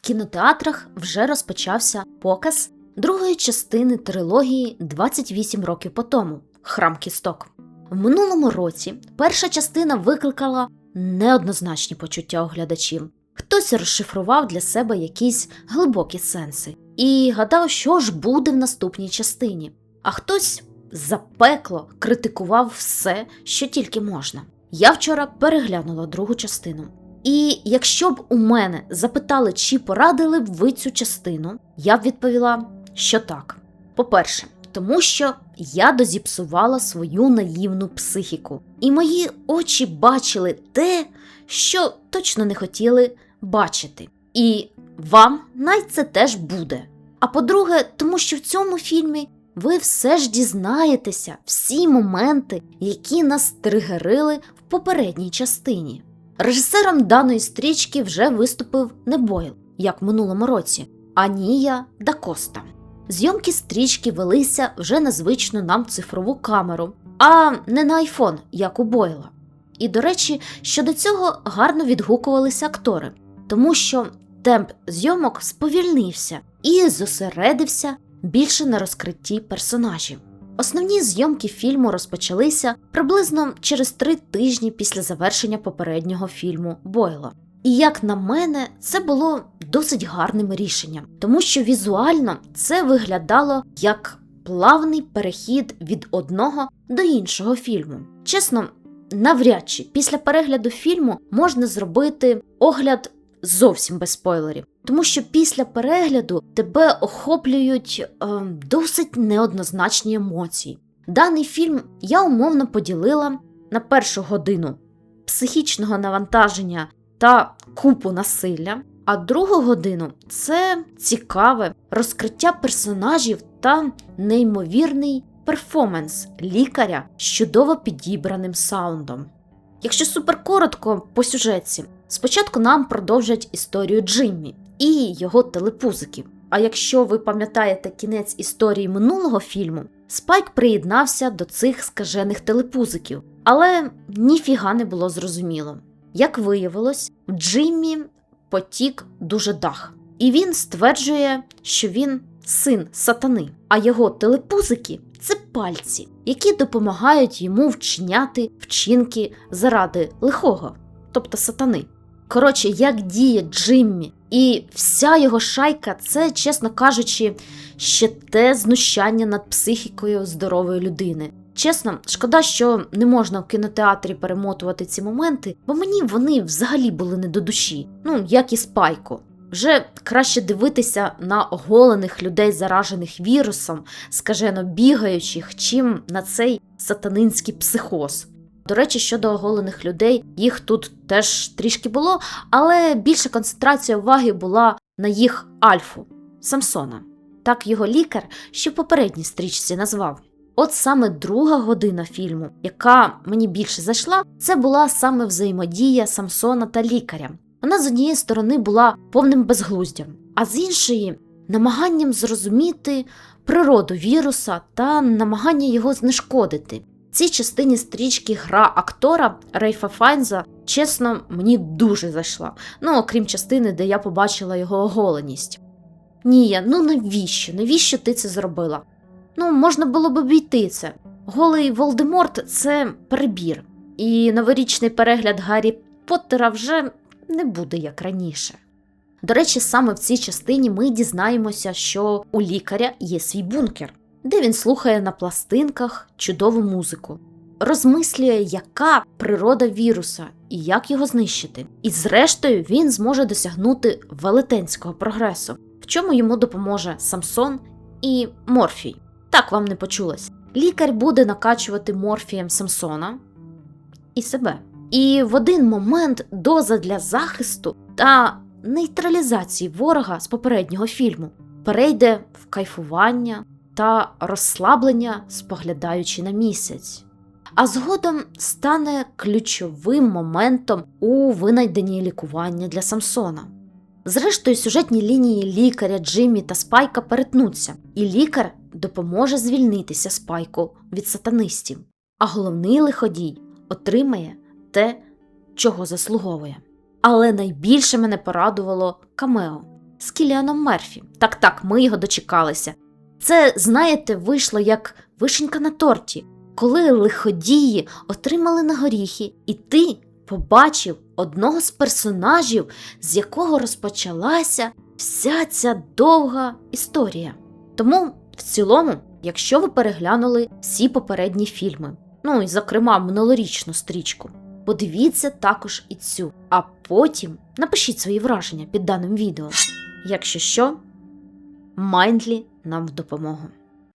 кінотеатрах вже розпочався показ другої частини трилогії 28 років по тому Храм кісток. В минулому році перша частина викликала неоднозначні почуття у глядачів. Хтось розшифрував для себе якісь глибокі сенси і гадав, що ж буде в наступній частині. А хтось запекло критикував все, що тільки можна. Я вчора переглянула другу частину. І якщо б у мене запитали, чи порадили б ви цю частину, я б відповіла, що так. По-перше, тому що я дозіпсувала свою наївну психіку, і мої очі бачили те, що точно не хотіли бачити. І вам най це теж буде. А по-друге, тому що в цьому фільмі ви все ж дізнаєтеся всі моменти, які нас тригерили в попередній частині. Режисером даної стрічки вже виступив не Бойл, як в минулому році, а Нія Дакоста. Зйомки стрічки велися вже на звичну нам цифрову камеру, а не на айфон, як у Бойла. І, до речі, щодо цього гарно відгукувалися актори, тому що темп зйомок сповільнився і зосередився більше на розкритті персонажів. Основні зйомки фільму розпочалися приблизно через три тижні після завершення попереднього фільму Бойла. І як на мене, це було досить гарним рішенням, тому що візуально це виглядало як плавний перехід від одного до іншого фільму. Чесно, навряд чи після перегляду фільму можна зробити огляд зовсім без спойлерів, тому що після перегляду тебе охоплюють е, досить неоднозначні емоції. Даний фільм я умовно поділила на першу годину психічного навантаження та купу насилля, а другу годину це цікаве розкриття персонажів та неймовірний перформанс лікаря з чудово підібраним саундом. Якщо супер коротко по сюжетці, спочатку нам продовжать історію Джиммі і його телепузиків. А якщо ви пам'ятаєте кінець історії минулого фільму, Спайк приєднався до цих скажених телепузиків, але ніфіга не було зрозуміло. Як виявилось, в Джиммі потік дуже дах, і він стверджує, що він син сатани, а його телепузики це пальці, які допомагають йому вчиняти вчинки заради лихого, тобто сатани. Коротше, як діє Джиммі і вся його шайка, це, чесно кажучи, ще те знущання над психікою здорової людини. Чесно, шкода, що не можна в кінотеатрі перемотувати ці моменти, бо мені вони взагалі були не до душі, ну як і спайко. Вже краще дивитися на оголених людей, заражених вірусом, скажено бігаючих, чим на цей сатанинський психоз. До речі, щодо оголених людей, їх тут теж трішки було, але більша концентрація уваги була на їх альфу Самсона. Так його лікар ще в попередній стрічці назвав. От саме друга година фільму, яка мені більше зайшла, це була саме взаємодія Самсона та лікаря. Вона з однієї сторони була повним безглуздям, а з іншої намаганням зрозуміти природу віруса та намагання його знешкодити. Цій частині стрічки гра актора Рейфа Файнза, чесно, мені дуже зайшла. Ну, окрім частини, де я побачила його оголеність. Нія, ну навіщо? Навіщо ти це зробила? Ну, можна було б обійти це. Голий Волдеморт це перебір, і новорічний перегляд Гаррі Поттера вже не буде як раніше. До речі, саме в цій частині ми дізнаємося, що у лікаря є свій бункер, де він слухає на пластинках чудову музику, розмислює, яка природа віруса і як його знищити. І зрештою він зможе досягнути велетенського прогресу, в чому йому допоможе Самсон і Морфій. Так вам не почулось. Лікар буде накачувати морфієм Самсона і себе. І в один момент доза для захисту та нейтралізації ворога з попереднього фільму перейде в кайфування та розслаблення, споглядаючи на місяць. А згодом стане ключовим моментом у винайденні лікування для Самсона. Зрештою, сюжетні лінії лікаря, Джиммі та Спайка перетнуться, і лікар допоможе звільнитися Спайку від сатанистів, а головний лиходій отримає те, чого заслуговує. Але найбільше мене порадувало камео. з Кіліаном Мерфі. Так, так, ми його дочекалися. Це, знаєте, вийшло як вишенька на торті, коли лиходії отримали на горіхи, і ти побачив одного з персонажів, з якого розпочалася вся ця довга історія. Тому, в цілому, якщо ви переглянули всі попередні фільми, ну і, зокрема, минулорічну стрічку, подивіться також і цю, а потім напишіть свої враження під даним відео. Якщо що, Майндлі нам в допомогу.